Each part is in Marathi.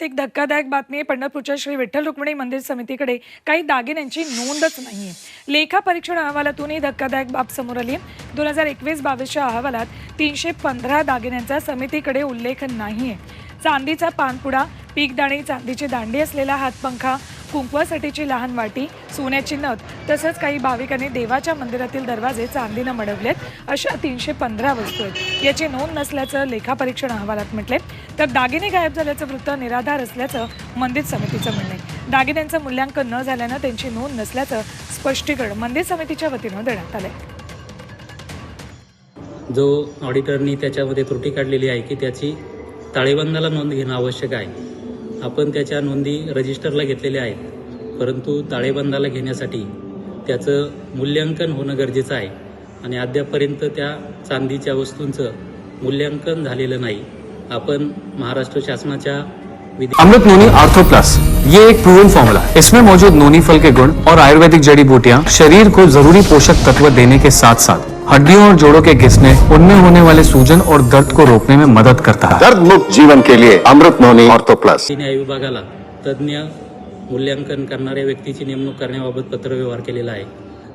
अहवालात एक धक्कादायक बातमी आहे. पंढरपूरच्या श्री विठ्ठल रुक्मिणी मंदिर समितीकडे काही दागिन्यांची नोंदच नाही आहे लेखा परीक्षण अहवालातून ही धक्कादायक बाब समोर आली आहे दोन हजार एकवीस बावीसच्या अहवालात तीनशे पंधरा दागिन्यांचा समितीकडे उल्लेख नाही आहे चांदीचा पानपुडा पीकदाणी चांदीची दांडी असलेला हातपंखा कुंकवासाठीची लहान वाटी सोन्याची नथ तसंच काही भाविकांनी देवाच्या मंदिरातील दरवाजे चांदीनं मडवलेत. अशा तीनशे पंधरा वस्तू आहेत. याची नोंद नसल्याचं लेखापरीक्षण अहवालात म्हटले तर दागिने गायब झाल्याचं वृत्त निराधार असल्याचं मंदिर समितीचं म्हणणं आहे. दागिन्यांचं मूल्यांकन न झाल्यानं त्यांची नोंद नसल्याचं स्पष्टीकरण मंदिर समितीच्या वतीनं देण्यात आलंय. जो ऑडिटरनी त्याच्यामध्ये त्रुटी काढलेली आहे की त्याची ताळेबंदाला नोंद घेणं आवश्यक आहे. आपण त्याच्या नोंदी रजिस्टरला घेतलेल्या आहेत. परंतु ताळेबंदाला घेण्यासाठी त्याचं मूल्यांकन होणं गरजेचं आहे आणि अद्यापपर्यंत त्या चांदीच्या वस्तूंचं मूल्यांकन झालेलं नाही. आपण महाराष्ट्र शासनाच्या अमृत नोनी आर्थो प्लस. ये एक प्रूवन फॉर्मूला इसमें मौजूद नोनी फल के गुण और आयुर्वेदिक जड़ी बूटियाँ शरीर को जरूरी पोषक तत्व देने के साथ साथ हड्डियों और जोड़ों के घिसने उनमें होने वाले सूजन और दर्द को रोकने में मदद करता है। दर्द मुक्त जीवन के लिए अमृत नोनी ऑर्थो प्लस न्याय विभागाला तज्ज्ञ मूल्यांकन करणाऱ्या व्यक्तीची नेमणूक करण्याबाबत पत्रव्यवहार केलेला आहे.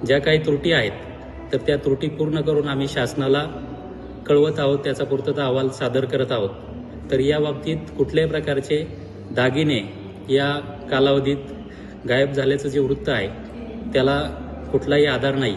ज्या काही त्रुटी आहेत तर त्या त्रुटी पूर्ण करून आम्ही शासनाला कळवत आहोत त्याचा पूर्तता अहवाल सादर करत आहोत. तर या बाबतीत कुठल्याही प्रकारचे दागिने या कालावधीत गायब झाल्याचं जे वृत्त आहे त्याला कुठलाही आधार नाही.